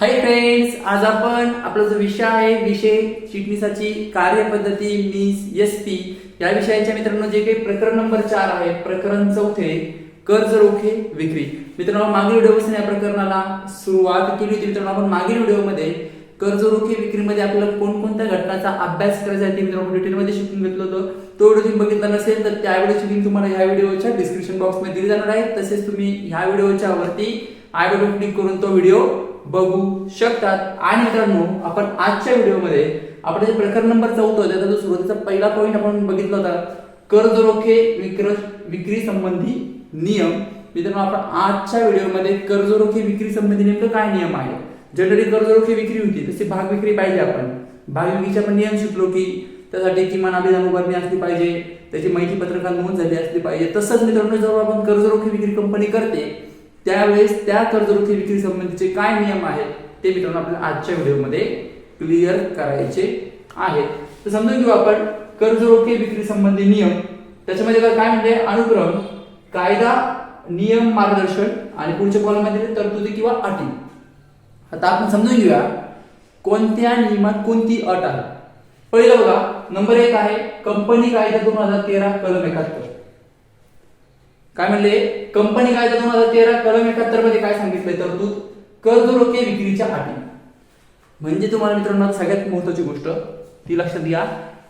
Hi friends आज आपण आपला जो विषय आहे विषय चिटणीसाची कार्यपद्धती मीस एस पी या विषयाच्या मित्रांनो जे काही प्रकरण नंबर चार आहे प्रकरण चौथे कर्ज रोखे विक्री. मित्रांनो मागील व्हिडिओपासून या प्रकरणाला सुरुवात केली होती. मित्रांनो आपण मागील व्हिडिओमध्ये कर्ज रोखे विक्रीमध्ये आपल्याला कोणकोणत्या घटनाचा अभ्यास करायचा आहे ते मित्रांनो डिटेलमध्ये शिकून घेतलं होतं. तो व्हिडिओ तुम्ही बघितला नसेल तर त्या व्हिडिओची लिंक तुम्हाला ह्या व्हिडिओच्या डिस्क्रिप्शन बॉक्समध्ये दिली जाणार आहे. तसेच तुम्ही ह्या व्हिडिओच्या वरती आय बटन क्लिक करून तो व्हिडिओ बघू शकतात. आणि मित्रांनो आपण आजच्या व्हिडिओमध्ये आपण जे प्रकरण नंबर चौथा त्याचा सुरुवातीचा पहिला पॉईंट आपण बघितला होता. कर्ज रोखे विक्र विक्री संबंधी नियम. मित्रांनो आपण आजच्या व्हिडिओमध्ये कर्ज रोखे विक्री संबंधी नेमकं काय नियम आहे जनरली कर्ज रोखे विक्री होती तशी भाग विक्री पाहिजे आपण. भाग विक्रीचे आपण नियम शिकलो की त्यासाठी किमान अभिधान उभारणी असली पाहिजे त्याची माहिती पत्रकात नोंद झाली असली पाहिजे. तसंच मित्रांनो जेव्हा आपण कर्ज रोखे विक्री कंपनी करते त्यावेळेस त्या कर्जरोखी विक्री संबंधीचे काय नियम आहेत ते मित्रांनो आपल्याला आजच्या व्हिडिओमध्ये क्लिअर करायचे आहेत. तर समजून घेऊ आपण कर्जरोखे विक्री संबंधी नियम त्याच्यामध्ये काय काय म्हणजे अनुक्रम कायदा नियम मार्गदर्शन आणि पुढच्या कॉलममध्ये तरतुदी किंवा अटी. आता आपण समजून घेऊया कोणत्या नियमात कोणती अट आहे पहिलं बघा नंबर एक आहे कंपनी कायदा दोन हजार तेरा कलम एकाहत्तर. काय म्हणले? कंपनी कायदा दोन हजार तेरा कलम एकाहत्तरमध्ये काय सांगितलंय? तरतूद कर्ज रोखे विक्रीच्या अटी. म्हणजे तुम्हाला मित्रांनो सगळ्यात महत्वाची गोष्ट ती लक्षात घ्या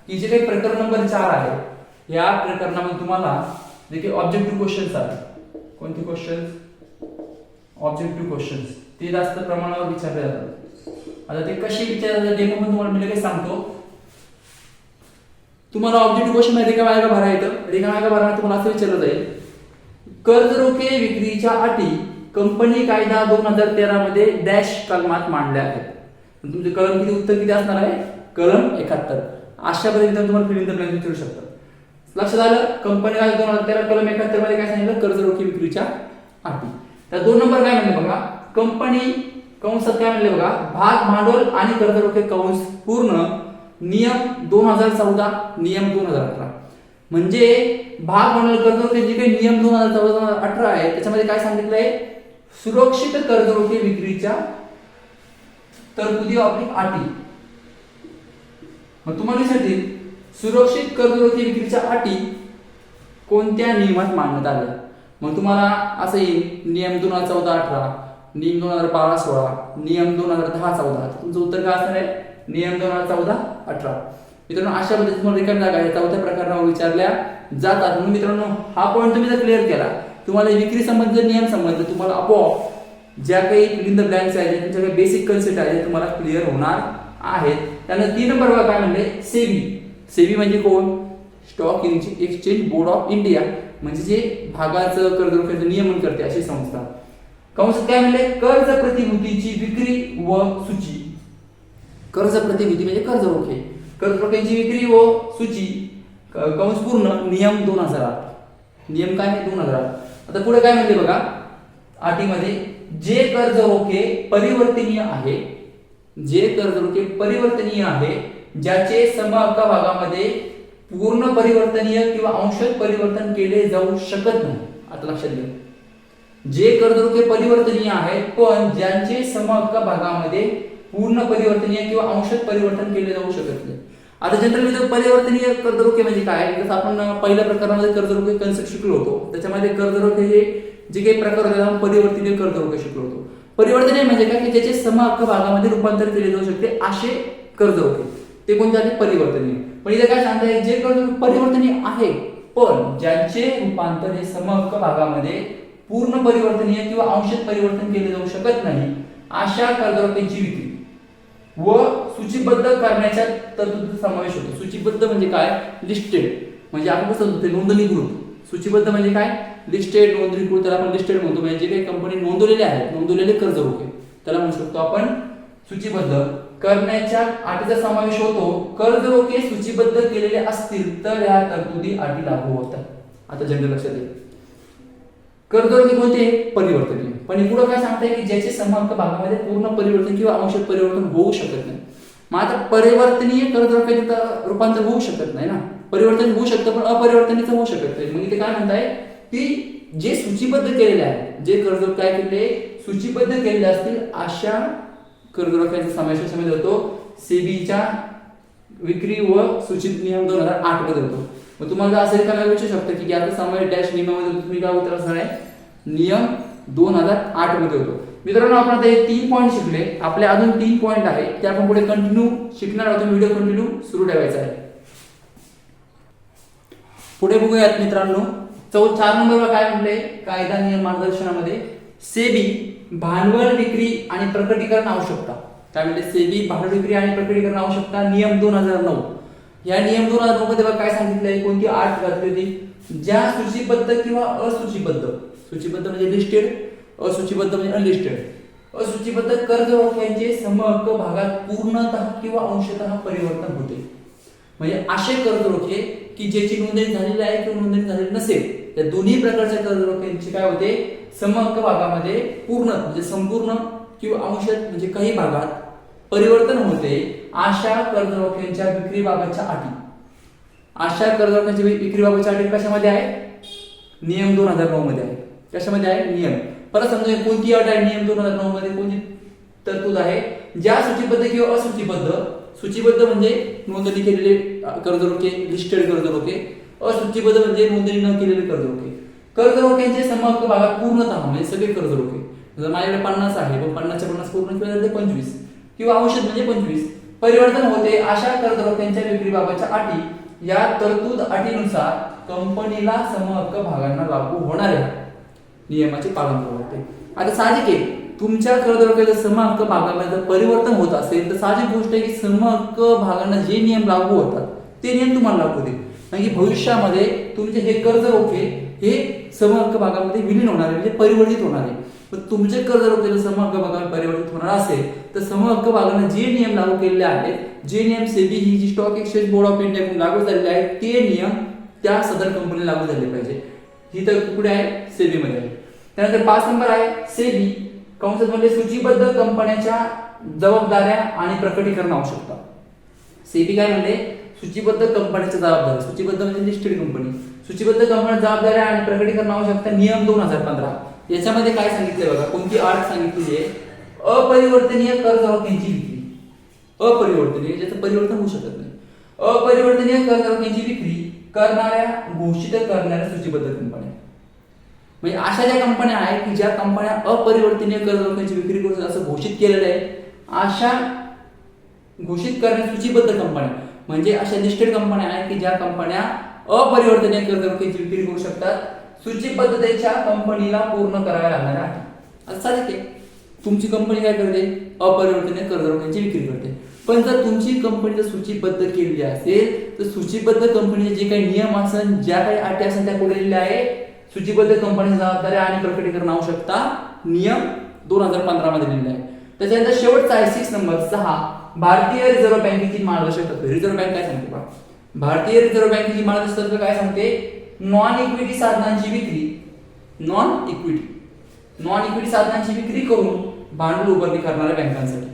की जे काही प्रकरण नंबर चार आहे या प्रकरणामध्ये तुम्हाला जे काही ऑब्जेक्टिव्ह क्वेश्चन्स आहेत. कोणते क्वेश्चन्स ऑब्जेक्टिव्ह क्वेश्चन्स ते जास्त प्रमाणावर विचारले जातात. आता ते कसे विचारले डेमो पण तुम्हाला मी लगेच सांगतो. तुम्हाला ऑब्जेक्टिव्ह क्वेश्चनमध्ये रिकामा का? भरा येतं रिकामा भरा तुम्हाला असं विचारलं जाईल. कर्ज रोखे विक्रीच्या अटी कंपनी कायदा दोन हजार तेरा मध्ये डॅश कलमात मांडल्या आहेत. तुमचे कलम किती? उत्तर किती असणार आहे? कलम एकाहत्तर. अशा पद्धतीने तुम्हाला फिलिंग प्लॅन विचारू शकतात लक्षात आलं? कंपनी कायदा दोन हजार तेरा कलम एकाहत्तरमध्ये काय सांगितलं? कर्ज रोखे विक्रीच्या अटी. त्या दोन नंबर काय म्हणले बघा? कंपनी कंसात काय म्हणले बघा? भाग भांडवल आणि कर्ज रोखे कंस पूर्ण नियम दोन हजार चौदा नियम दोन हजार अठरा. म्हणजे भाग भांडवल कर्ज जे काही नियम दोन हजार चौदा दोन हजार अठरा आहे त्याच्यामध्ये काय सांगितलंय? सुरक्षित कर्ज रोखे विक्रीच्या तरतुदी ऑब्लिक अटी. मग तुम्हाला विचारतील सुरक्षित कर्जरोखे विक्रीच्या अटी कोणत्या नियमात मांडण्यात आल्या? मग तुम्हाला असं येईल नियम दोन हजार चौदा अठरा नियम दोन हजार बारा सोळा नियम दोन हजार दहा चौदा. तुमचं उत्तर काय असणार आहे? नियम दोन हजार चौदा अठरा. मित्रांनो अशा पद्धतीने तुम्हाला रिकामी जागा आहे. चौथ्या प्रकरणावर विचारल्या. जातात म्हणून मित्रांनो हा पॉईंट तुम्ही जर क्लिअर केला तुम्हाला विक्री संबंधित नियम संबंध तुम्हाला आपोआप ज्या काही फिलिंग द ब्लँक्स आहेत त्यांच्या काही बेसिक कन्सेप्ट आहेत तुम्हाला क्लिअर होणार आहेत. त्यानंतर तीन नंबर बघा काय म्हणले? सेबी. सेबी म्हणजे कोण? Stock exchange board of India म्हणजे जे भागाचं कर्जरोख्याचं नियमन करते अशी संस्था. कंस काय म्हणले? कर्ज प्रतिभूतीची विक्री व सूची. कर्ज प्रतिभूती म्हणजे कर्ज रोखे कर्जरोख्यांची विक्री व सूची कंस पूर्ण नियम दोन हजार आठ नियम काय आहे? दोन हजार आठ आता पुढे काय म्हणते बघा? अटीमध्ये जे कर्ज रोखे परिवर्तनीय आहे जे कर्ज रोखे परिवर्तनीय आहे ज्याचे समहक्क भागामध्ये पूर्ण परिवर्तनीय किंवा अंशत परिवर्तन केले जाऊ शकत नाही. आता लक्षात घ्या. जे कर्ज रोखे परिवर्तनीय आहेत पण ज्यांचे समहक्क भागामध्ये पूर्ण परिवर्तनीय किंवा अंशत परिवर्तन केले जाऊ शकत नाही. आता जनरली परिवर्तनीय कर्जरोखे म्हणजे काय? जसं आपण पहिल्या प्रकारामध्ये कर्जरोखे कन्सेप्ट शिकलो होतो. त्याच्यामध्ये कर्जरोखे हे जे काही प्रकार होते आपण परिवर्तनीय कर्जरोखे शिकलो होतो. परिवर्तनीय म्हणजे काय? की ज्याचे समहक्क भागामध्ये रूपांतर केले जाऊ शकते असे कर्जरोखे. ते कोणते आले परिवर्तनीय. पण इथे काय सांगताय जे कर्ज परिवर्तनीय आहे पण ज्यांचे रूपांतर हे समहक्क भागामध्ये पूर्ण परिवर्तनीय किंवा अंशत परिवर्तन केले जाऊ शकत नाही अशा कर्जरोख्यांची विक्री व सूचीबद्ध करण्याच्या तरतुदीचा समावेश होतो. सूचीबद्ध म्हणजे काय? लिस्टेड म्हणजे आपण कसं म्हणतो ते नोंदणीकृत. सूचीबद्ध म्हणजे काय? लिस्टेड नोंदणीकृत त्याला आपण लिस्टेड म्हणतो. म्हणजे जे काही कंपनी नोंदवलेले आहेत नोंदवलेले कर्ज रोखे त्याला म्हणू शकतो आपण सूचीबद्ध. करण्याच्या अटीचा समावेश होतो. कर्ज रोखे सूचीबद्ध केलेले असतील तर या तरतुदी अटी लागू होतात. आता जनरल लक्षात येईल कर्जरोखे कोणते? परिवर्तनीय पण पुढे काय सांगताय की ज्याचे समहक्क भागामध्ये पूर्ण परिवर्तन किंवा अंश परिवर्तन होऊ शकत नाही. मग आता परिवर्तनीय कर्जरोखे रूपांतर होऊ शकत नाही ना? परिवर्तन होऊ शकतं पण अपरिवर्तनीय होऊ शकत नाही. मग इथे काय म्हणताय की जे सूचीबद्ध केलेले आहे जे कर्ज काय केले? सूचीबद्ध केलेले असतील अशा कर्जरोख्यांचा समावेश कशामध्ये होतो सेबीच्या विक्री व सूचित नियम दोन हजार आठमध्ये होतो मग तुम्हाला जर असं एखादा विचारू शकतं की आता समावेश डॅश नियमामध्ये होतो, तुम्ही काय उत्तर असणार आहे? नियम दोन हजार आठमध्ये होतो. मित्रांनो आपण आता हे तीन पॉईंट शिकले आपले अजून तीन पॉईंट आहे. ते आपण पुढे कंटिन्यू शिकणार आहोत. व्हिडिओ कंटिन्यू सुरू ठेवायचा आहे. पुढे बघूयात मित्रांनो. चौ चार नंबरवर काय म्हटले कायदा नियम मार्गदर्शनामध्ये सेबी भांडवल विक्री आणि प्रकटीकरण आवश्यकता. काय म्हणते सेबी भांडवल विक्री आणि प्रकटीकरण आवश्यकता नियम दोन हजार नऊ. या नियम दोन हजार नऊ मध्ये बघा काय सांगितलंय? कोणती आठ घातली होती? ज्या सूचीबद्ध किंवा असूचीबद्ध. सूचीबद्ध म्हणजे लिस्टेड असूचीबद्ध म्हणजे अनलिस्टेड असूचीबद्ध कर्ज रोख्यांचे समहक्क भागात पूर्णतः किंवा अंशतः परिवर्तन होते. म्हणजे असे कर्ज रोखे की ज्याची नोंदणी झालेली आहे किंवा नोंदणी झालेली नसेल त्या दोन्ही प्रकारच्या कर्ज रोख्यांचे काय होते? समहक्क भागामध्ये पूर्ण म्हणजे संपूर्ण किंवा अंश म्हणजे काही भागात परिवर्तन होते. अशा कर्जरोख्यांच्या विक्रीबाबतच्या अटी. अशा कर्जरोख्यांच्या विक्रीबाबतच्या अटी कशामध्ये आहे नियम दोन हजार नऊ मध्ये आहे कशामध्ये आहे नियम. परत समजा कोणती अट आहे नियम दोन हजार नऊ मध्ये? कोणती तरतूद आहे? ज्या सूचीबद्ध किंवा असूचीबद्ध सूचीबद्ध म्हणजे नोंदणी केलेले कर्जरोखे लिस्टेड कर्जरोखे असूचीबद्ध म्हणजे नोंदणी न केलेले कर्जरोखे. कर्जरोख्यांचे समहक्क भागात पूर्णतः म्हणजे सगळे कर्जरोखे. जर माझ्याकडे पन्नास आहे पण पन्नासच्या पन्नास पूर्ण केलं तर पंचवीस. किंवा औषध म्हणजे पंचवीस. परिवर्तन होते अशा कर्जरोख्यांच्या विक्रीबाबतच्या अटी. या तरतूद अटीनुसार कंपनीला समहक्क भागांना लागू होणाऱ्या नियमाचे पालन करावे आता साहजिक आहे तुमच्या कर्जरोख्याचं समहक्क भागामध्ये जर परिवर्तन होत असेल तर साहजिक गोष्ट आहे की समहक्क भागांना जे नियम लागू होतात ते नियम तुम्हाला लागू होतील. कारण की भविष्यामध्ये तुमचे हे कर्जरोखे हे समहक्क भागामध्ये विलीन होणार आहे म्हणजे परिवर्तित होणार आहे पण तुमचे कर्जरोख्याचे रोखे जर समहक्क भागावर परिवर्तित होणार असेल तर समहक्क भागाने जे नियम लागू केलेले आहेत जे नियम सेबी ही जी stock exchange board of India लागू झालेले आहेत ते नियम त्या सदर कंपनीला लागू झाले पाहिजे. ही तर कुठे आहे? सेबीमध्ये. आहे त्यानंतर पाच नंबर आहे सेबी. कंसात म्हणजे सूचीबद्ध कंपन्यांच्या जबाबदाऱ्या आणि प्रकटीकरण आवश्यकता सेबी काय म्हणले? सूचीबद्ध कंपन्यांच्या जबाबदाऱ्या. सूचीबद्ध म्हणजे लिस्टेड कंपनी सूचीबद्ध कंपन्या जबाबदाऱ्या आणि प्रकटीकरण आवश्यकता नियम दोन हजार पंधरा. याच्यामध्ये काय सांगितलंय बघा? कोणती अट सांगितलेली आहे? अपरिवर्तनीय कर्ज रोख्यांची विक्री. अपरिवर्तनीय ज्याचं परिवर्तन होऊ शकत नाही. अपरिवर्तनीय कर्ज रोख्यांची विक्री करणाऱ्या घोषित करणाऱ्या सूचीबद्ध कंपन्या म्हणजे अशा ज्या कंपन्या आहेत की ज्या कंपन्या अपरिवर्तनीय कर्ज रोख्यांची विक्री करू असं घोषित केलेलं आहे अशा घोषित करण्या सूचीबद्ध कंपन्या म्हणजे अशा लिस्टेड कंपन्या आहेत की ज्या कंपन्या अपरिवर्तनीय कर्ज रोख्यांची विक्री करू शकतात. सूचीबद्धतेच्या कंपनीला पूर्ण कराव्या लागणार आहे. असं साहजिक आहे तुमची कंपनी काय करते? अपरिवर्तनीय कर्जरोख्यांची विक्री करते. पण जर तुमची कंपनी जर सूचीबद्ध केलेली असेल तर सूचीबद्ध कंपनीचे जे काही नियम असेल ज्या काही अटी असेल त्या कुठे आहे? सूचीबद्ध कंपनीच्या जबाबदारी आणि प्रकटीकरण आवश्यकता नियम दोन हजार पंधरा मध्ये लिहिलेला आहे. त्याच्यानंतर शेवटचा आहे सिक्स नंबर सहा भारतीय रिझर्व्ह बँकेची मार्गदर्शक तत्वे. रिझर्व्ह बँक काय सांगते बा? भारतीय रिझर्व्ह बँकेची मार्गदर्शक तत्वे काय सांगते? नॉन इक्विटी साधनांची विक्री. नॉन इक्विटी नॉन इक्विटी साधनांची विक्री करून भांडवल उभारणी करणाऱ्या बँकांसाठी.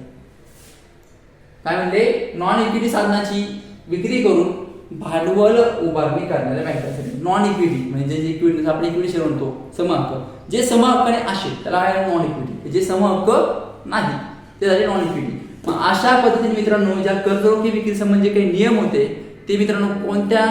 काय म्हणले? नॉन इक्विटी साधनाची विक्री करून भांडवल उभारणी करणाऱ्या बँकांसाठी. नॉन इक्विटी म्हणजे जे इक्विटी आपण इक्विटी शेअर म्हणतो समहक्क जे समहक्काने असे त्याला आहे नॉन इक्विटी जे समहक्क नाही ते झाले नॉन इक्विटी मग अशा पद्धतीने मित्रांनो ज्या कर्जरोखी विक्री संबंधी काही नियम होते ते मित्रांनो कोणत्या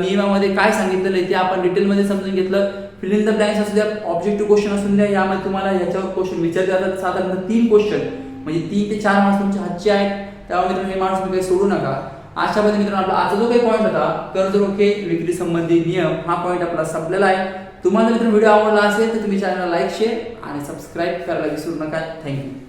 नियमामध्ये काय सांगितलेलं आहे ते आपण डिटेलमध्ये समजून घेतलं. फिल इन द ब्लँक्स असू द्या ऑब्जेक्टिव्ह क्वेश्चन असू द्या यामध्ये तुम्हाला याच्यावर क्वेश्चन विचारले जातात. साधारणतः तीन क्वेश्चन म्हणजे तीन ते चार मार्क्स तुमच्या हातचे आहेत. त्यामुळे मित्रांनो हे मार्क्स तुम्ही काही सोडू नका. अशा पद्धतीने मित्रांनो आपला आजचा जो काही पॉईंट होता कर्जरोखे विक्री संबंधी नियम हा पॉईंट आपला संपलेला आहे. तुम्हाला मित्रांनो व्हिडिओ आवडला असेल तर तुम्ही चॅनलला लाईक शेअर आणि सबस्क्राईब करायला विसरू नका. थँक्यू